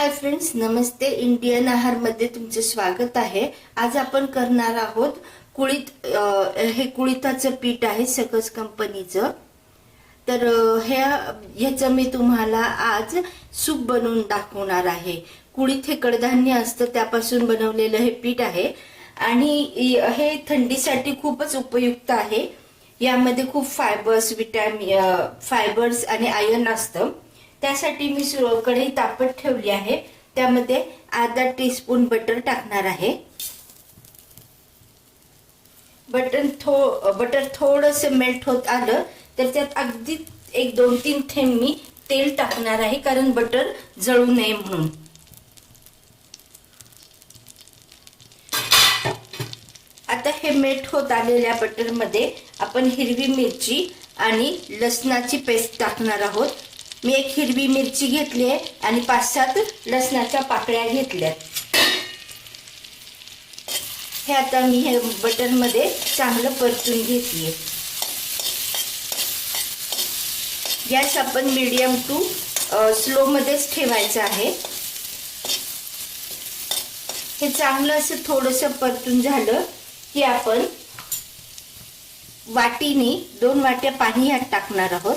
Hi friends नमस्ते. Indian आहारमध्ये तुमचं स्वागत आहे. आज आपण करणार आहोत कुळीत हे कुळिताचं पीठ आहे सकस कंपनीचं. तर हे ह्या ह्याचं मी तुम्हाला आज सूप बनवून दाखवणार आहे. कुळीत हे कडधान्य असतं त्यापासून बनवलेलं हे पीठ आहे. आणि हे थंडीसाठी खूपच उपयुक्त आहे. यामध्ये खूप फायबर्स विटॅमिन फायबर्स आणि आयर्न असतं. त्यासाठी मी कढई तापत ठेवली आहे. त्यामध्ये अर्धा टीस्पून बटर टाकणार आहे. बटर थो बटर थोडंसं मेल्ट होत आलं तर त्यात अगदी एक दोन तीन थेंब मी तेल टाकणार आहे कारण बटर जळू नये म्हणून. आता हे मेल्ट होत आलेल्या बटरमध्ये आपण हिरवी मिरची आणि लसणाची पेस्ट टाकणार आहोत. मी एक हिरवी मिरची घेतली आहे आणि पाच सात लसणाच्या पाकळ्या घेतल्यात हे आता मी हे बटरमध्ये चांगलं परतून घेतलीये गॅस आपण मीडियम टू स्लो मध्येच ठेवायचं आहे. हे चांगलं असं थोडस परतून झालं की आपण वाटीने दोन वाट्या पाणी ह्यात टाकणार आहोत.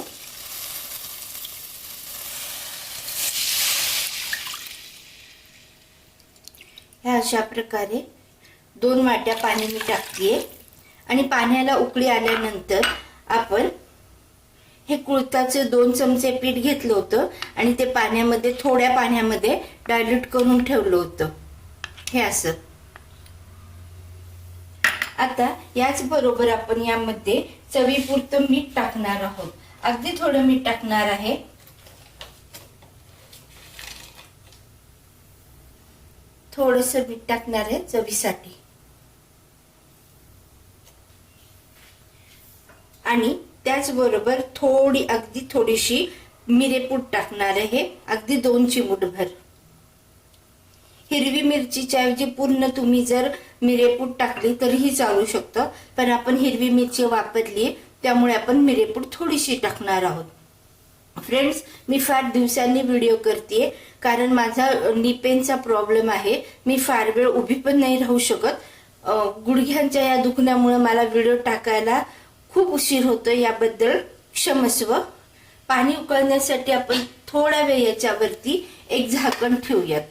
ह्या अशा प्रकारे दोन वाट्या पाणी मी टाकते. आणि पाण्याला उकळी आल्यानंतर आपण हे कुळताचे दोन चमचे पीठ घेतलं होतं आणि ते पाण्यामध्ये थोड्या पाण्यामध्ये डायल्यूट करून ठेवलं होतं. हे असं. आता याच बरोबर आपण यामध्ये चवीपुरतं मीठ टाकणार आहोत. अगदी थोडं मीठ टाकणार आहे. थोडस मीठ टाकणार आहे चवीसाठी. आणि त्याचबरोबर थोडी अगदी थोडीशी मिरेपूड टाकणार आहे अगदी दोन चिमूटभर. हिरवी मिरचीच्या ऐवजी पूर्ण तुम्ही जर मिरेपूड टाकली तरीही चालू शकतं पण आपण हिरवी मिरची वापरली त्यामुळे आपण मिरेपूड थोडीशी टाकणार आहोत. फ्रेंड्स मी फार दिवसांनी व्हिडिओ करते कारण माझा निपेनचा प्रॉब्लेम आहे. मी फार वेळ उभी पण नाही राहू शकत. गुडघ्यांच्या या दुखण्यामुळे मला व्हिडिओ टाकायला खूप उशीर होतो याबद्दल क्षमस्व. पाणी उकळण्यासाठी आपण थोडा वेळ याच्यावरती एक झाकण ठेवूयात.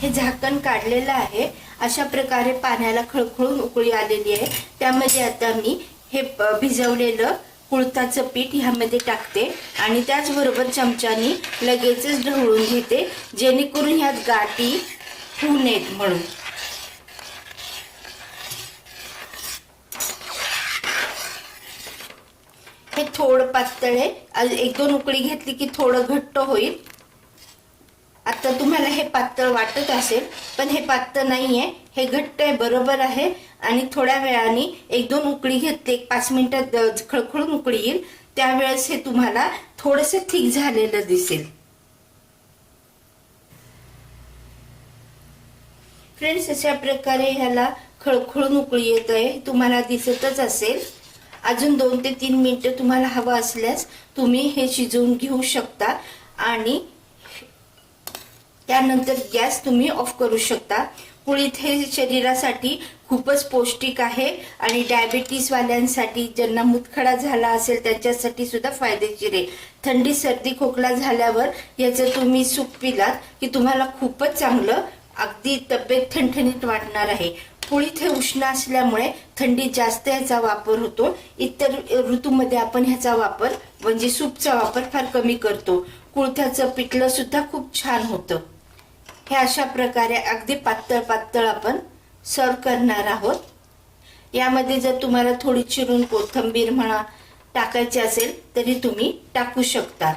हे झाकण काढलेलं आहे. अशा प्रकारे पाण्याला खळखळून उकळी आलेली आहे. त्यामध्ये आता मी हे भिजवलेलं कुळताचं पीठ ह्यामध्ये टाकते आणि त्याचबरोबर चमच्यानी लगेचच ढवळून घेते जेणेकरून ह्यात गाठी होऊ नयेत म्हणून. हे थोडं पातळ आहे. एक दोन उकळी घेतली की थोडं घट्ट होईल. आता तुम्हाला हे पातळ वाटत असेल पण हे पातळ नाहीये. हे घट्ट आहे बरोबर आहे. आणि थोड्या वेळाने एक दोन उकळी घेतली एक पाच मिनिटात खळखळून उकळी येईल. त्यावेळेस हे तुम्हाला थोडस थिक झालेलं दिसेल. फ्रेंड्स अशा प्रकारे ह्याला खळखळून उकळी येत आहे. तुम्हाला दिसतच असेल. अजून दोन ते तीन मिनिटं तुम्हाला हवं असल्यास तुम्ही हे शिजवून घेऊ शकता. आणि त्यानंतर गॅस तुम्ही ऑफ करू शकता. कुळीत हे शरीरासाठी खूपच पौष्टिक आहे आणि डायबिटीसवाल्यांसाठी ज्यांना मुतखडा झाला असेल त्यांच्यासाठी सुद्धा फायदेशीर आहे. थंडी सर्दी खोकला झाल्यावर याचं तुम्ही सूप पिलात की तुम्हाला खूपच चांगलं अगदी तब्येत ठणठणीत वाटणार आहे. कुळीत हे उष्ण असल्यामुळे थंडीत जास्त ह्याचा वापर होतो. इतर ऋतूमध्ये आपण ह्याचा वापर म्हणजे सूपचा वापर फार कमी करतो. कुळथ्याचं पिठलं सुद्धा खूप छान होतं. हे अशा प्रकारे अगदी पातळ पातळ आपण सर्व करणार आहोत. यामध्ये जर तुम्हाला थोडी चिरून कोथंबीर म्हणा टाकायची असेल तरी तुम्ही टाकू शकता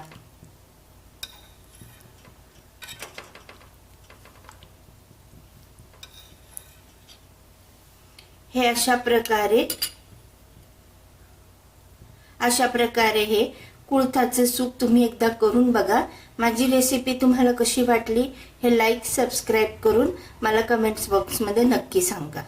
हे अशा प्रकारे अशा प्रकारे हे कुळथाचं सूप तुम्ही एकदा करून बघा. माझी रेसिपी तुम्हाला कशी वाटली हे लाईक सबस्क्राईब करून मला कमेंट्स बॉक्समध्ये नक्की सांगा.